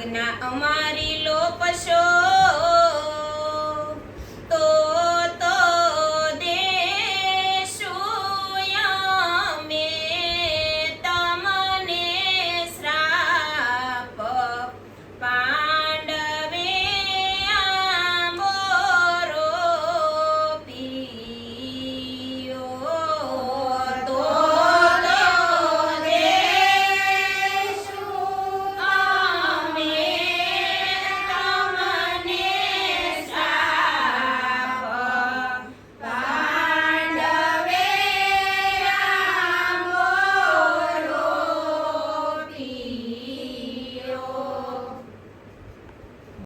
આજ્ઞા અમારી લો પશો